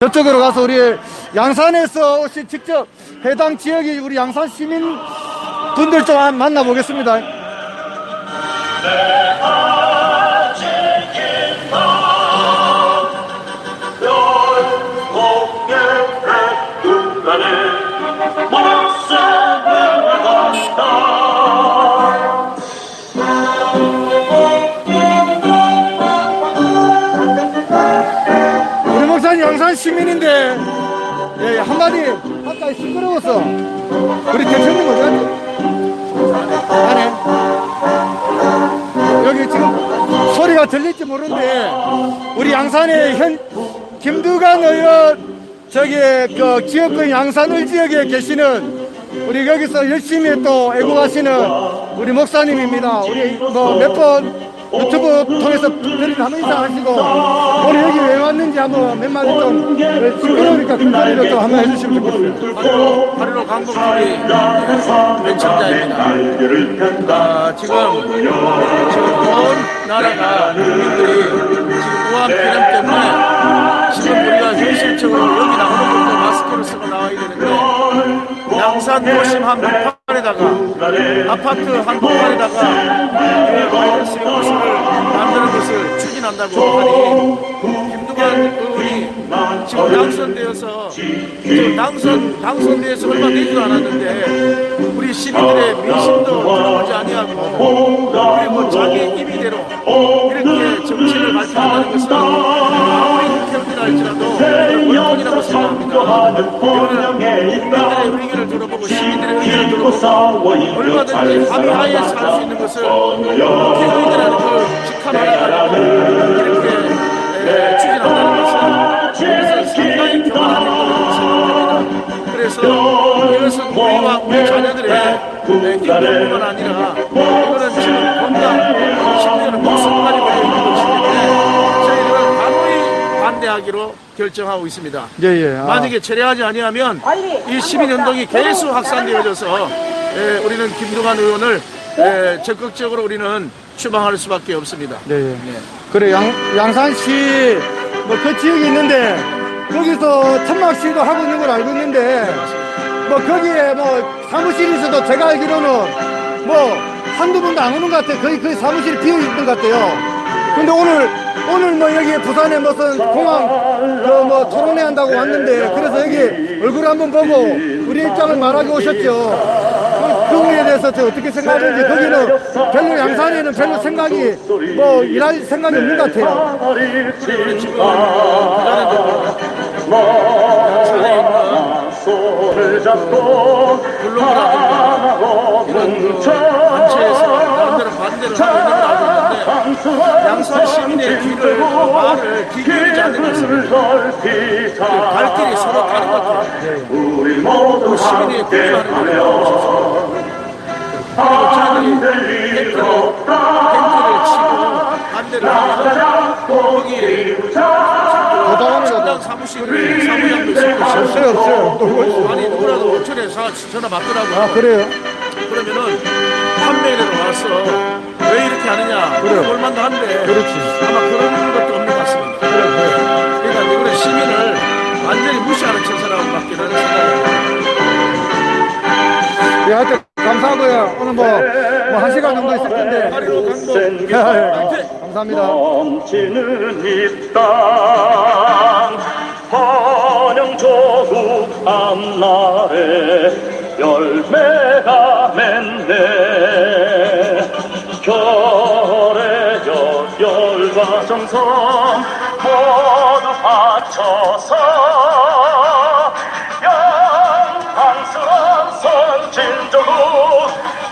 저쪽으로 가서 우리 양산에서 오신 직접 해당 지역의 우리 양산 시민 분들 좀 한- 만나보겠습니다. 양산 시민인데 예, 한마디 아까 시끄러웠어. 우리 대표님 어디 갔지? 안에 여기 지금 소리가 들릴지 모르는데 우리 양산의 현 김두관 의원 저기 그 지역구 양산을 지역에 계시는 우리 여기서 열심히 또 애국하시는 우리 목사님입니다. 우리 뭐 몇번 유튜브 통해서 드린 한번 인사하시고 오늘 여기 왜 왔는지 한번 몇 마디 좀 시끄러우니까 큰 소리로 좀 한번 해주시면 좋겠어요. 8.15 강북소리 외청자입니다. 아, 지금, 지금 온 나라가 국민들이 지금 우한 비염 때문에 지금 우리가 현실적으로 여기 나오는 것도 마스크를 쓰고 나와야 되는데 양산 도심 한 복판에다가 아파트 한복판에다가 이 바이러스의 모습을 만드는 것을 추진한다고 하니 김두관 의원이 지금 당선되어서 지금 당선 당선돼서 얼마 되지도 않았는데 우리 시민들의 민심도 들어보지 아니하고 우리 뭐 자기 임의대로 이렇게 정책을 발표한다는 것은 아무리 국회의원이라 할지라도 물론이라고 생각합니다. 이거는 국민들의 의견을 들어보고 들어보고 얼마든지 합의하에 살 수 있는 것을 국회의원이라는 그 직함 하나 가지고 이렇게 에, 추진한다는 것은 그래서 상당히 행동이라고 생각합니다. 그래서 이것은 우리와 우리 자녀들의 에, 인권뿐만 아니라 반대하기로 결정하고 있습니다. 예, 예. 아, 만약에 철회하지 아니하면 이 시민운동이 계속 확산되어져서 에, 우리는 김두관 의원을 에, 적극적으로 우리는 추방할 수밖에 없습니다. 네, 예. 그래, 양, 양산시 뭐그 지역이 있는데 거기서 천막 시도 하고 있는 걸 알고 있는데 뭐 거기에 뭐 사무실에서도 제가 알기로는 뭐 한두 번도 안 오는 것 같아요. 거의 거의 사무실이 비어 있는 것 같아요. 근데 오늘 오늘 뭐 여기 부산에 무슨 공항 그뭐 토론회 한다고 왔는데 그래서 여기 얼굴 한번 보고 우리 입장을 말하고 오셨죠. 그 부분에 대해서 저 어떻게 생각하는지 거기는 별로 양산에는 별로 생각이 뭐 일할 생각이 없는 것 같아요. 우리 지금 이런 그 단체에서 말을 것은 갈 길이 서로 다른 것 같아요. 그 귀하는 걸 그리고 저희들이 탱크를, 탱크를 치고 반대를 하면 거기 정당 사무실을 사무장도 있고 없어요, 없어요. 놀고 있어요. 아니 누구라도 사- 전화 받더라고요. 아, 그래요? 그러면은 판매를 와서 왜 이렇게 하느냐? 그래요. 얼마나 한데 그렇지. 아마 그런 것도 없는 것 같습니다. 그러니까 이거는 시민을 완전히 무시하는 처사라고 밖에 나는 생각해요. 예, 하여튼 감사하고요. 오늘 뭐, 뭐, 한 시간 정도 있을 텐데. 강도 예, 예. 감사합니다. 넘치는 이땅 환영 조국 앞날에 열매가 맺네 열과 정성 모두 바쳐서 영광스러운 선진조국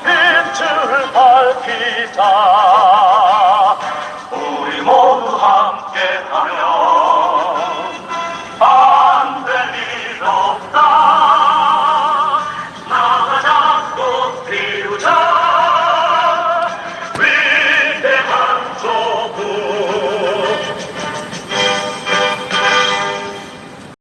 빛을 밝히자